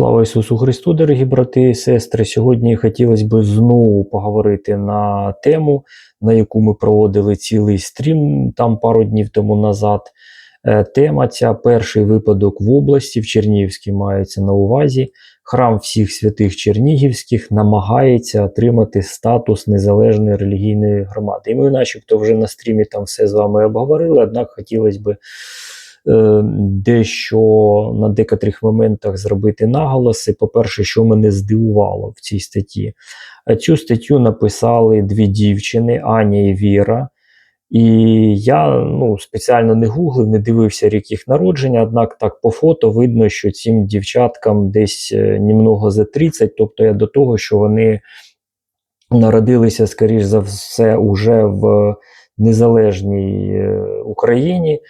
Слава Ісусу Христу, дорогі брати і сестри. Сьогодні хотілося б знову поговорити на тему, на яку ми проводили цілий стрім там пару днів тому назад. Е, Тема ця перший випадок в області, в Чернігівській мається на увазі. Храм всіх святих Чернігівських намагається отримати статус незалежної релігійної громади. І ми, начебто, вже на стрімі там все з вами обговорили, однак хотілося б е, дещо на декотрих моментах зробити наголоси. По-перше, що мене здивувало в цій статті. Е, Цю статтю написали дві дівчини Аня і Віра. І я ну, спеціально не гуглив, не дивився рік їх народження, однак так по фото видно, що цим дівчаткам десь е, німного за 30, тобто я до того, що вони народилися, скоріш за все, уже в незалежній е, Україні,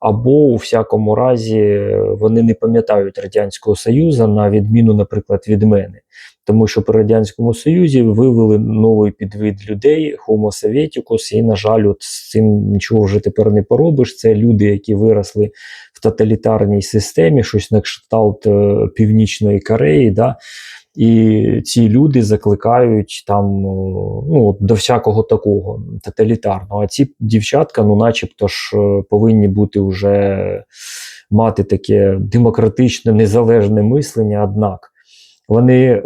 або у всякому разі е, вони не пам'ятають Радянського Союзу, на відміну, наприклад, від мене. Тому що при Радянському Союзі вивели новий підвид людей, Homo Sovieticus, і, на жаль, от з цим нічого вже тепер не поробиш. Це люди, які виросли в тоталітарній системі, щось на кшталт е, Північної Кореї. Да? І ці люди закликають там ну, до всякого такого тоталітарного. А ці дівчатка, ну, начебто ж, е, повинні бути вже мати таке демократичне, незалежне мислення, однак. Вони е,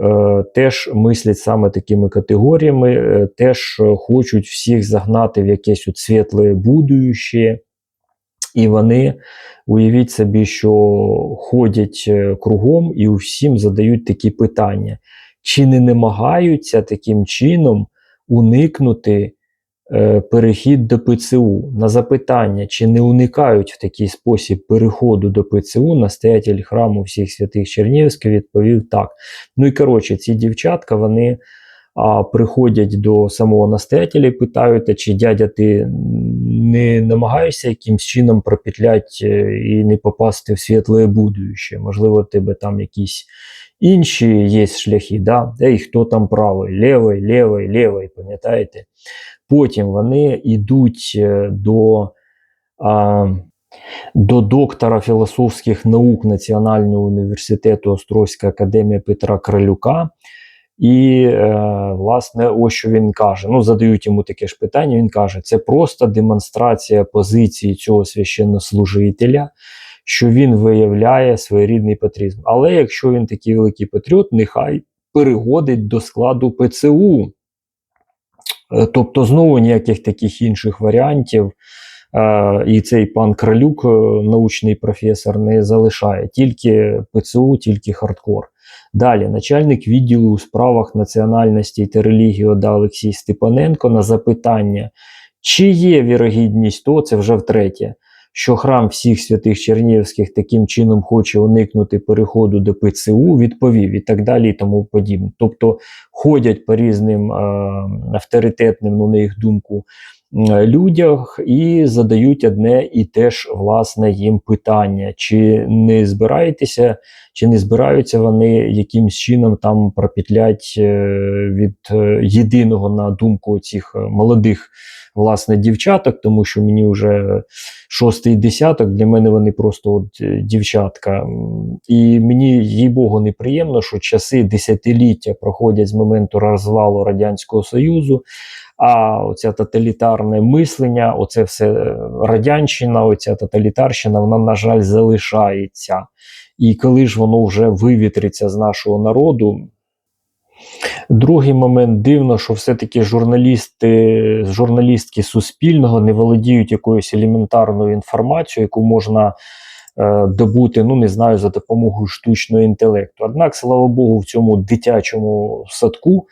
теж мислять саме такими категоріями, е, теж е, хочуть всіх загнати в якесь от світле будуще. І вони, уявіть собі, що ходять е, кругом і усім задають такі питання: чи не намагаються таким чином уникнути е, перехід до ПЦУ? На запитання, чи не уникають в такий спосіб переходу до ПЦУ, настоятель храму всіх святих Чернігівських відповів так. Ну і коротше, ці дівчатка, вони а, приходять до самого настоятеля і питають, чи дядя, ти не намагаєшся якимсь чином пропетлять е, і не попасти в світле будуще? Можливо, тебе там якісь інші є шляхи, да? Ей, хто там правий, лівий, лівий, лівий, пам'ятаєте? Потім вони йдуть е, до. А, до доктора філософських наук Національного університету Острозька академія Петра Кралюка. І, е, власне, ось що він каже. Ну, задають йому таке ж питання. Він каже: це просто демонстрація позиції цього священнослужителя, що він виявляє своєрідний патріотизм. Але якщо він такий великий патріот, нехай переходить до складу ПЦУ. Е, Тобто, знову ніяких таких інших варіантів. Е, і цей пан Кралюк, е, научний професор, не залишає тільки ПЦУ, тільки хардкор. Далі, начальник відділу у справах національності та релігії ОДА Олексій Степаненко на запитання, чи є вірогідність, то це вже втретє, що храм всіх святих Чернігівських таким чином хоче уникнути переходу до ПЦУ, відповів і так далі, і тому подібне. Тобто ходять по різним е, авторитетним, ну, на їх думку, людях і задають одне і те ж власне їм питання: чи не збираєтеся, чи не збираються вони якимсь чином там пропетлять е, від е, єдиного на думку цих е, молодих власне дівчаток, тому що мені вже шостий десяток, для мене вони просто от е, дівчатка. І мені, їй Богу, неприємно, що часи десятиліття проходять з моменту розвалу Радянського Союзу. А оця тоталітарне мислення, оце все е, радянщина, оця тоталітарщина, вона, на жаль, залишається. І коли ж воно вже вивітриться з нашого народу. Другий момент. Дивно, що все-таки журналісти, журналістки Суспільного не володіють якоюсь елементарною інформацією, яку можна е, добути, ну не знаю, за допомогою штучного інтелекту. Однак, слава Богу, в цьому дитячому садку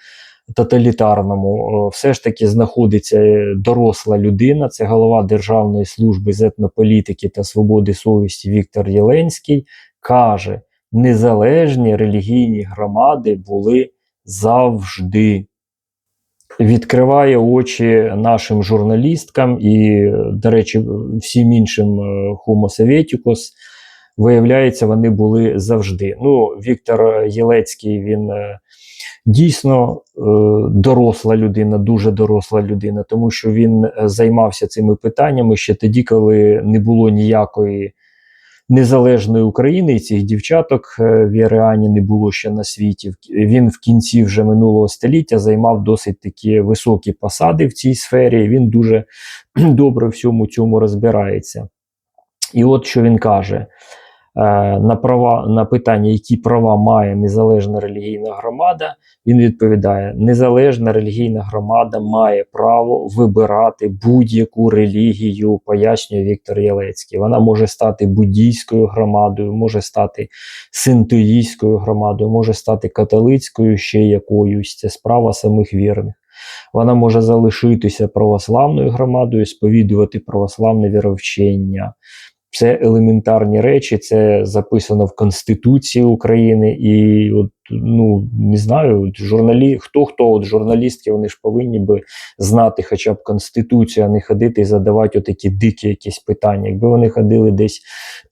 тоталітарному е, все ж таки знаходиться доросла людина, це голова Державної служби з етнополітики та свободи совісті Віктор Єленський, каже, незалежні релігійні громади були завжди. Відкриває очі нашим журналісткам і, до речі, всім іншим е, Homo Sovieticus, виявляється, вони були завжди. Ну, Віктор Єлецький, він е, дійсно е, доросла людина, дуже доросла людина, тому що він займався цими питаннями ще тоді, коли не було ніякої незалежної України і цих дівчаток Віри в Єреані не було ще на світі. Він в кінці вже минулого століття займав досить такі високі посади в цій сфері. Він дуже добре всьому цьому розбирається. І от що він каже: е, на права на питання, які права має незалежна релігійна громада, він відповідає: незалежна релігійна громада має право вибирати будь-яку релігію, пояснює Віктор Єлецький. Вона може стати буддійською громадою, може стати синтоїстською громадою, може стати католицькою ще якоюсь. Це справа самих вірних. Вона може залишитися православною громадою, сповідувати православне віровчення. Це елементарні речі, це записано в Конституції України. І от, ну не знаю, от журналі, хто хто от журналістки, вони ж повинні би знати хоча б Конституцію, а не ходити і задавати отакі дикі якісь питання. Якби вони ходили десь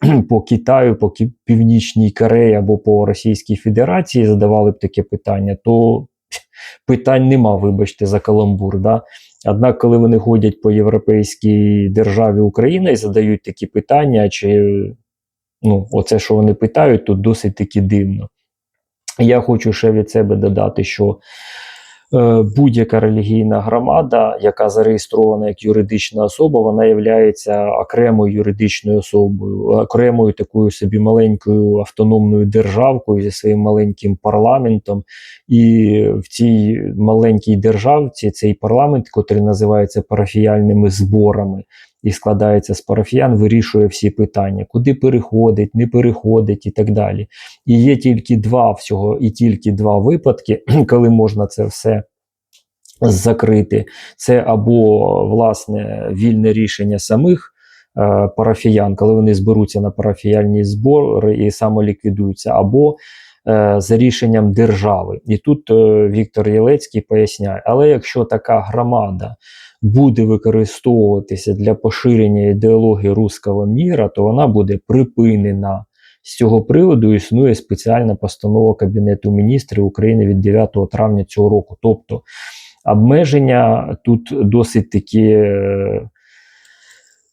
по Китаю, по Північній Кореї або по Російській Федерації, задавали б таке питання, то питань нема, вибачте, за каламбур. Да? Однак, коли вони ходять по європейській державі Україна і задають такі питання, чи ну, оце, що вони питають, тут досить таки дивно. Я хочу ще від себе додати, що будь-яка релігійна громада, яка зареєстрована як юридична особа, вона є окремою юридичною особою, окремою такою собі маленькою автономною державкою зі своїм маленьким парламентом. І в цій маленькій державці цей парламент, який називається парафіяльними зборами, і складається з парафіян, вирішує всі питання, куди переходить, не переходить і так далі. І є тільки два всього, і тільки два випадки, коли можна це все закрити. Це або власне вільне рішення самих. е, Парафіян, коли вони зберуться на парафіяльні збори і самоліквідуються, або е, за рішенням держави. І тут е, Віктор Єлецький поясняє: але якщо така громада буде використовуватися для поширення ідеології руского міра, то вона буде припинена. З цього приводу існує спеціальна постанова Кабінету міністрів України від 9 травня цього року. Тобто обмеження тут досить такі е,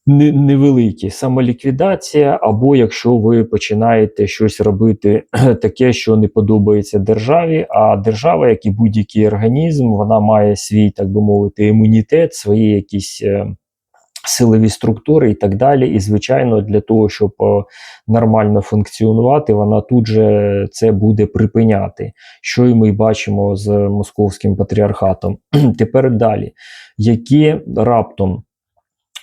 невеликі. Самоліквідація, або якщо ви починаєте щось робити таке, що не подобається державі, а держава, як і будь-який організм, вона має свій, так би мовити, імунітет, свої якісь. е, Силові структури і так далі. І, звичайно, для того, щоб е, нормально функціонувати, вона тут же це буде припиняти, що і ми бачимо з московським патріархатом. Тепер далі, які раптом,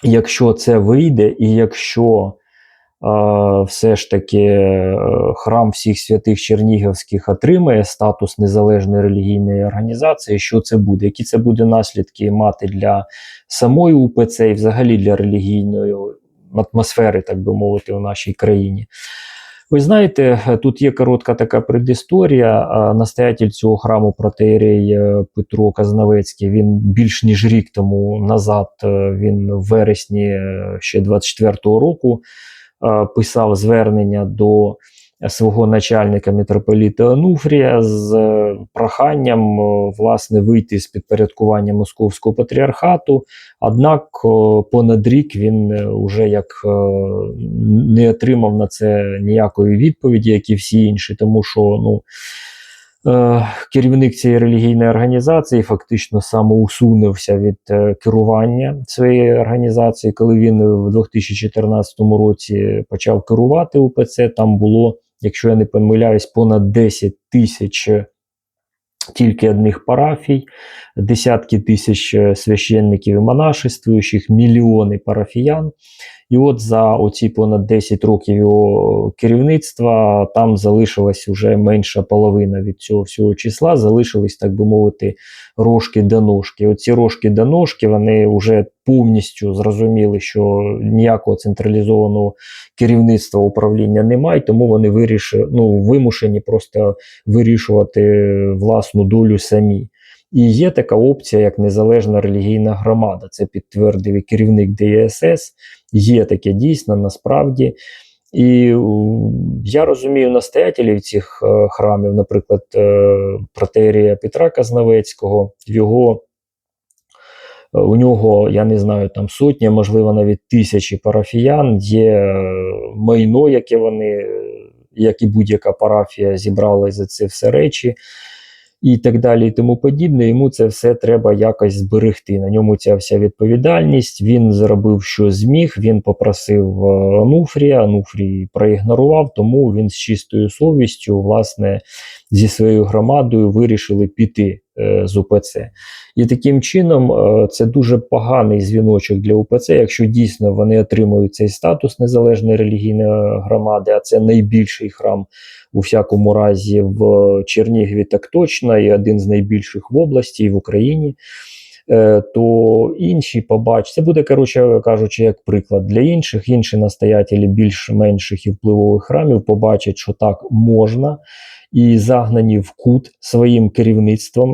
якщо це вийде, і якщо е, все ж таки е, храм всіх святих Чернігівських отримає статус незалежної релігійної організації, що це буде? Які це буде наслідки мати для самої УПЦ і взагалі для релігійної атмосфери, так би мовити, у нашій країні? Ви знаєте, тут є коротка така предісторія. Настоятель цього храму протеєрей е, Петро Казнавецький, він більш ніж рік тому назад, е, він в вересні е, ще 24-го року писав звернення до свого начальника митрополіта Онуфрія з е, проханням е, власне вийти з підпорядкування московського патріархату. Однак понад рік він е, уже як е, не отримав на це ніякої відповіді, як і всі інші, тому що ну. е, Керівник цієї релігійної організації фактично самоусунувся від е, керування цієї організації. Коли він в 2014 році почав керувати УПЦ, там було, якщо я не помиляюсь, понад 10 тисяч тільки одних парафій, десятки тисяч е, священників і монашествуючих, мільйони парафіян. І от за оці понад 10 років його керівництва там залишилась вже менша половина від цього всього числа, залишились, так би мовити, рожки до ножки. Оці рожки до ножки вони вже повністю зрозуміли, що ніякого централізованого керівництва управління немає, тому вони вирішили, ну, вимушені просто вирішувати власну долю самі. І є така опція, як незалежна релігійна громада. Це підтвердив і керівник ДСС. Є таке дійсно насправді. І я розумію настоятелів цих е, храмів, наприклад, е, протерія Петра Казнавецького, його Е, У нього, я не знаю, там сотня, можливо, навіть тисячі парафіян, є майно, яке вони, як і будь-яка парафія, зібрали за це все речі. І так далі, і тому подібне, йому це все треба якось зберегти. На ньому ця вся відповідальність. Він зробив, що зміг. Він попросив е, Ануфрія. Ануфрій проігнорував, тому він з чистою совістю, власне, зі своєю громадою вирішили піти з УПЦ. І таким чином е, це дуже поганий дзвіночок для УПЦ, якщо дійсно вони отримують цей статус незалежної релігійної громади, а це найбільший храм у всякому разі в Чернігові, так точно, і один з найбільших в області і в Україні. Е, То інші побачать, це буде, коротше кажучи, як приклад для інших. Інші настоятелі більш менших і впливових храмів побачать, що так можна, і загнані в кут своїм керівництвом,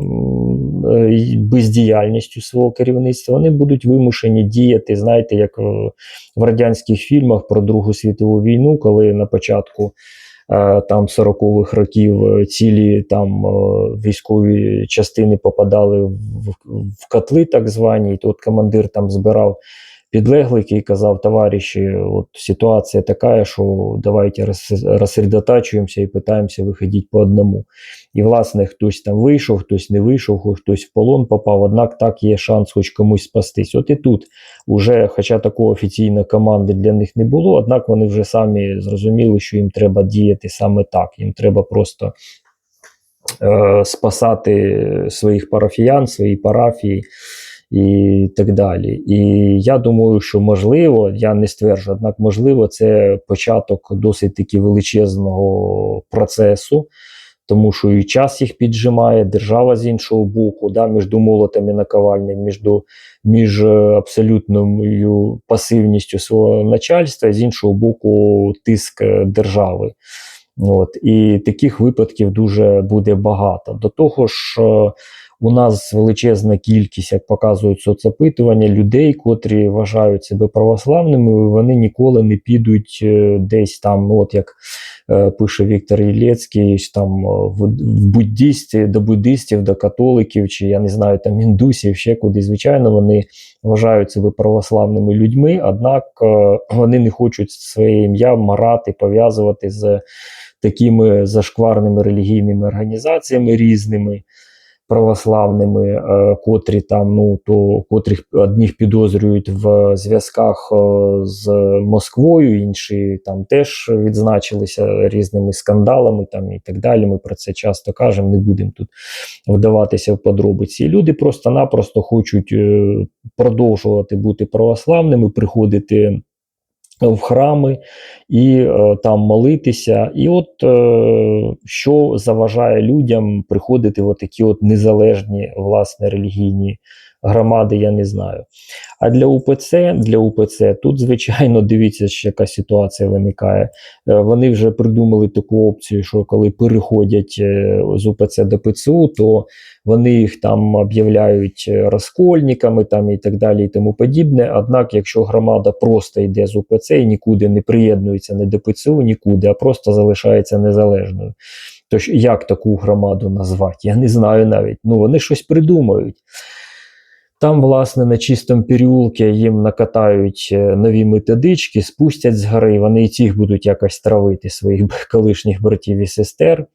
е, бездіяльністю свого керівництва, вони будуть вимушені діяти, знаєте, як е, в радянських фільмах про Другу світову війну, коли на початку там 40-х років е, цілі там е, військові частини попадали в, в котли, так звані, і тут командир там збирав підлеглих і казав, товариші, от ситуація така, що давайте роз- розсредотачуємося і питаємося виходити по одному. І, власне, хтось там вийшов, хтось не вийшов, хтось в полон попав, однак так є шанс хоч комусь спастись. От і тут уже, хоча такої офіційної команди для них не було, однак вони вже самі зрозуміли, що їм треба діяти саме так. Їм треба просто е, спасати своїх парафіян, свої парафії і так далі. І я думаю, що можливо, я не стверджую, однак можливо, це початок досить таки величезного процесу. Тому що і час їх піджимає, держава з іншого боку, да, між молотом і наковальням, між, між е, абсолютною пасивністю свого начальства, з іншого боку, тиск держави. От, і таких випадків дуже буде багато. До того ж, е, у нас величезна кількість, як показують соцопитування, людей, котрі вважають себе православними, вони ніколи не підуть е, десь там, ну, от як е, пише Віктор Ілецький, там е, в, в буддісті, до буддистів, до католиків, чи я не знаю, там індусів, ще куди. Звичайно, вони вважають себе православними людьми, однак вони не хочуть своє ім'я марати, пов'язувати з такими зашкварними релігійними організаціями різними православними, е, котрі там, ну то котрих одних підозрюють в зв'язках е, з Москвою, інші там теж відзначилися різними скандалами там і так далі. Ми про це часто кажемо, не будемо тут вдаватися в подробиці. Люди просто-напросто хочуть е, продовжувати бути православними, приходити в храми і е, там молитися. І от е, що заважає людям приходити в такі от незалежні власне релігійні громади, я не знаю. А для УПЦ, для УПЦ тут, звичайно, дивіться, що яка ситуація виникає. Е, Вони вже придумали таку опцію, що коли переходять е, з УПЦ до ПЦУ, то вони їх там об'являють е, розкольниками там і так далі, і тому подібне. Однак, якщо громада просто йде з УПЦ і нікуди не приєднується не до ПЦУ, нікуди, а просто залишається незалежною. Тож як таку громаду назвати? Я не знаю навіть. Ну вони щось придумають. Там, власне, на чистому переулку їм накатають е, нові методички, спустять з гори, вони і цих будуть якось травити своїх колишніх братів і сестер.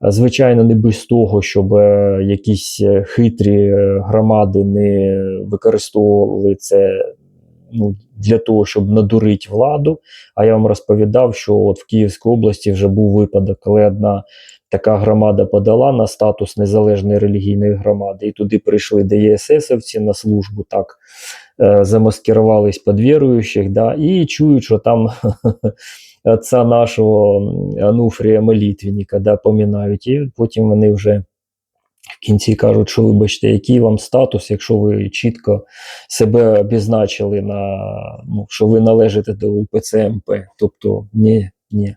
Звичайно, не без того, щоб е, якісь е, хитрі громади не використовували це ну, для того, щоб надурити владу. А я вам розповідав, що от в Київській області вже був випадок, коли одна така громада подала на статус незалежної релігійної громади, і туди прийшли ДЄССовці на службу, так е, замаскирувались під віруючих, да, і чують, що там отця нашого Ануфрія Молитвенника да, помінають, і потім вони вже в кінці кажуть, що вибачте, який вам статус, якщо ви чітко себе обізначили на ну, що ви належите до УПЦ МП. Тобто, ні, ні.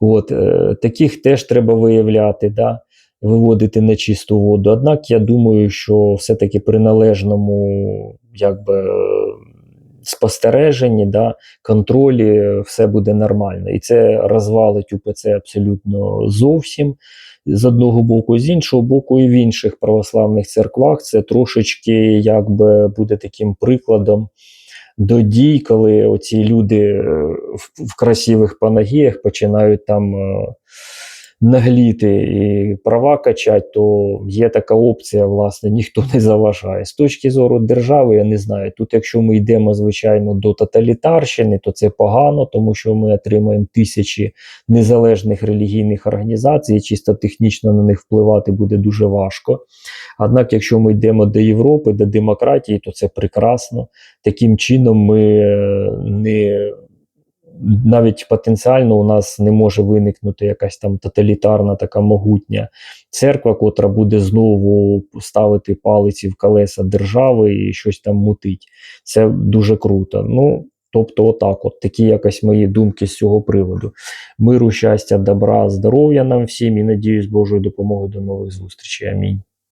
От, е, таких теж треба виявляти, да, виводити на чисту воду. Однак я думаю, що все-таки при належному якби, е, спостереженні, да, контролі, е, все буде нормально. І це розвалить УПЦ абсолютно зовсім. З одного боку, з іншого боку, і в інших православних церквах це трошечки якби буде таким прикладом до дій, коли оці люди е, в, в красивих панагіях починають там е, нагліти і права качати, то є така опція, власне, ніхто не заважає. З точки зору держави, я не знаю. Тут, якщо ми йдемо, звичайно, до тоталітарщини, то це погано, тому що ми отримаємо тисячі незалежних релігійних організацій, і чисто технічно на них впливати буде дуже важко. Однак, якщо ми йдемо до Європи, до демократії, то це прекрасно. Таким чином, ми е, не навіть потенціально у нас не може виникнути якась там тоталітарна така могутня церква, котра буде знову ставити палиці в колеса держави і щось там мутить. Це дуже круто. Ну, тобто, отак, от такі якось мої думки з цього приводу. Миру, щастя, добра, здоров'я нам всім і надіюсь, Божою допомогою до нових зустрічей. Амінь.